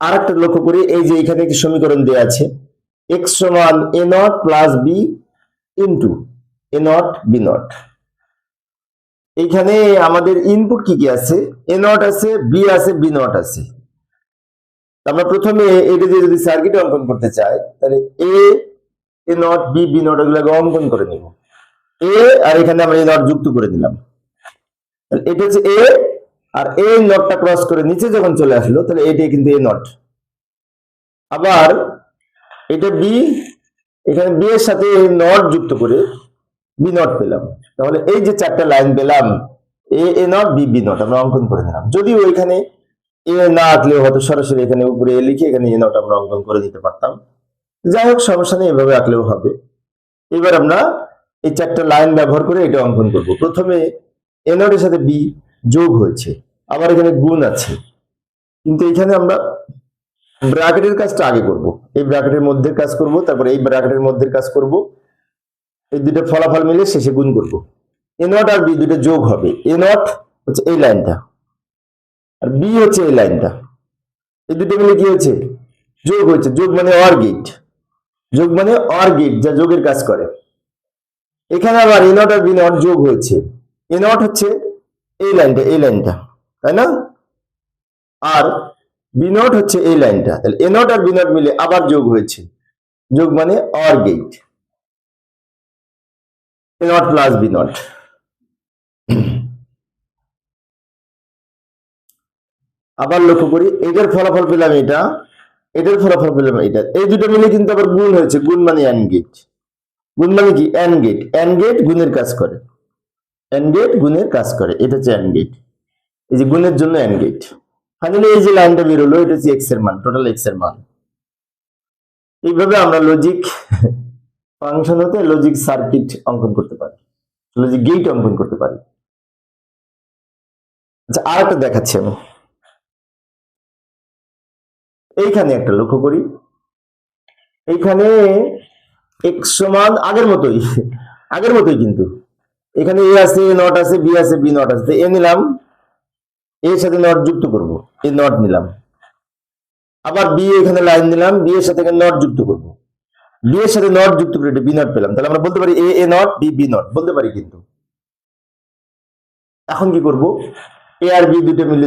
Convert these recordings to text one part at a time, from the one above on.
আর একটা লক্ষ্য করি, এই যে এখানে একটি সমীকরণ দেওয়া আছে এক্স সমান A not plus B into A not B not এইখানে আমাদের ইনপুট কি কি আছে? এ নট আছে বি আছে বি নট আছে আমরা প্রথমে এটা দিয়ে যদি সার্কিট অঙ্কন করতে চাই, তাহলে A A not B B not এগুলোকে অঙ্কন করে নিব। এ আর এখানে আমরা এ নট যুক্ত করে দিলাম এটা হচ্ছে এ আর এ নটটা ক্রস করে নিচে যখন চলে আসলো, তাহলে এটাই কিন্তু এ নট। আবার এটা বি এখানে বি এর সাথে এই নট যুক্ত করে বি নট পেলাম। তাহলে এই যে চারটা লাইন পেলাম A A not B B not, আমরা অঙ্কন করে নিলাম। যদিও এখানে এ না আঁকলেও হয়তো সরাসরি এখানে উপরে এ লিখে এখানে এ নট আমরা অঙ্কন করে দিতে পারতাম। যাই হোক, সমস্যা নেই, এভাবে আঁকলেও হবে। এবার আমরা এই চারটা লাইন ব্যবহার করে এটা অঙ্কন করব। প্রথমে এ নটের সাথে বি যোগ হয়েছে, আবার এখানে গুণ আছে। কিন্তু এখানে আমরা ব্র্যাকেটের কাজটা আগে করব। এই ব্র্যাকেটের মধ্যে কাজ করব, তারপরে এই ব্র্যাকেটের মধ্যে কাজ করব। এই দুটো ফলাফল মিলে শেষে গুণ করব। এ নট আর বি দুটো যোগ হবে। এ নট হচ্ছে এই লাইনটা, আর বি হচ্ছে এই লাইনটা। এই দুটো মিলে কি হচ্ছে যোগ হচ্ছে যোগ মানে অর গেট। যোগ মানে অর গেট, যা যোগের কাজ করে। এখানে আবার A not R B not যোগ হয়েছে। এ নট হচ্ছে এই লাইনটা এই লাইনটা তাই না? আর বি নট হচ্ছে এই লাইনটা তাহলে A not R B not মিলে আবার যোগ হয়েছে। যোগ মানে or gate A not plus B not আবার লক্ষ্য করি এটার ফলাফল পেলাম এটা এটার ফলাফল পেলাম এটা। এই দুটো মিলে কিন্তু আবার গুণ হয়েছে। গুণ মানে অ্যান গেট গুণ মানে কি? অ্যান গেট অ্যান গেট গুণের কাজ করে। অ্যান গেট গুণের কাজ করে, এটা হচ্ছে অ্যান গেট এই যে গুণের জন্য অ্যান গেট ফাইনালি এই যে লাইনটা বেরোলো, এটা হচ্ছে এক্সের মান টোটাল এক্সের মান. এইভাবে আমরা লজিক ফাংশন হতে লজিক সার্কিট অঙ্কন করতে পারি লজিক গেট অঙ্কন করতে পারি। আচ্ছা আর একটা দেখাচ্ছি আমি। এইখানে একটা লক্ষ্য করি। এইখানে এক্স সমান আগের মতোই আগের মতোই কিন্তু। এখানে এ আছে এ নট আছে বি আছে বি নট আছে। এ নিলাম এর সাথে নট যুক্ত করব। এ নট নিলাম। আবার বি এখানে লাইন নিলাম বি এর সাথে নট যুক্ত করব। বি এর সাথে নট যুক্ত করে বি নট পেলাম। তাহলে আমরা বলতে পারি A A not B B not বলতে পারি কিন্তু। এখন কি করব? এ আর বি দুটো মিলে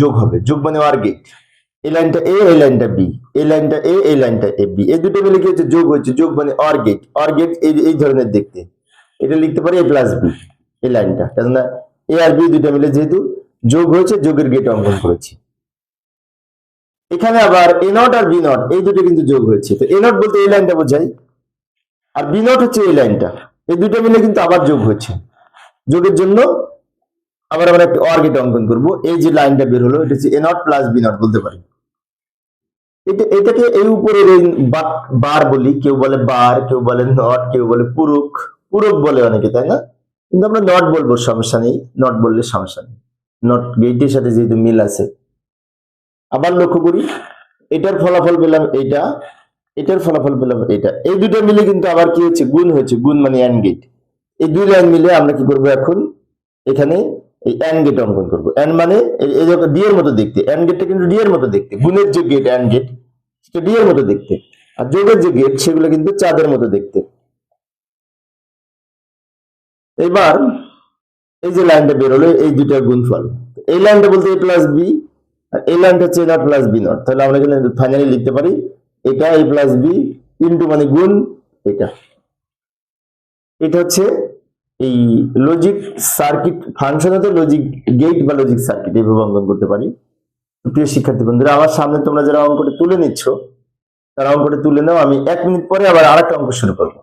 যোগ হবে। যোগ মানে আর গেট এই লাইনটা এ এই লাইনটা বি এই লাইনটা এ এই লাইনটা এ বি এই দুটো মিলে কি হচ্ছে? যোগ হচ্ছে। যোগ মানে অর গেট অর গেট এই এই ধরনের দেখতে। এটা লিখতে পারি এ প্লাস বি এই লাইনটা। কেননা এ আর বি দুটো মিলে যেহেতু যোগ হয়েছে, যোগের গেট অঙ্কন করেছি। এখানে আবার A not R B not এই দুটো কিন্তু যোগ হয়েছে। তো এ নট বলতে এই লাইনটা বোঝাই, আর বি নট হচ্ছে এই লাইনটা। এই দুটো মিলে কিন্তু আবার যোগ হচ্ছে যোগের জন্য আবার আমরা একটা অর গেট অঙ্কন করব। এই যে লাইনটা বের হলো, এটা হচ্ছে A not plus B not বলতে পারি। এটা, এটাকে এই উপরের বার বলি, কেউ বলে বার, কেউ বলে নট কেউ বলে পুরুক। পুরুক বলে অনেকে, তাই না? কিন্তু আমরা নট বলব, সমস্যা নেই। নট বললে সমস্যা নেই। নট গেটের সাথে যেহেতু মিল আছে। আবার লক্ষ্য করি, এটার ফলাফল পেলাম এটা এটার ফলাফল পেলাম এটা এই দুটো মিলে কিন্তু আবার কি হচ্ছে? গুণ হচ্ছে। গুণ মানে অ্যান্ড গেট এই দুই লাইন মিলে আমরা কি করব এখন? এখানে এই অ্যান্ড গেট অঙ্কন করব। অ্যান্ড মানে ডি এর মতো দেখতে। অ্যান্ড গেটটা কিন্তু ডি এর মতো দেখতে। গুণের যে গেট অ্যান্ড গেট সেটা ডি এর মতো দেখতে। আর যোগের যে গেট সেগুলো কিন্তু চাঁদের মতো দেখতে। এবার এই যে লাইনটা বেরোলো, এই দুইটার গুণফল। এই লাইনটা বলতে এ প্লাস বি আর এই লাইনটা হচ্ছে নট প্লাস বি নট তাহলে আমরা এখানে ফাইনালি লিখতে পারি, এটা এ প্লাস বি ইন্টু মানে গুণ এটা। এটা হচ্ছে এই লজিক সার্কিট ফাংশন হতে লজিক গেট বা লজিক সার্কিট এইভাবে অঙ্কন করতে পারি। প্রিয় শিক্ষার্থী বন্ধুরা, আমার সামনে তোমরা যারা অঙ্কটা তুলে নিচ্ছ, তারা অঙ্কটা তুলে নাও। আমি এক মিনিট পরে আবার আরেকটা অঙ্ক শুরু করব।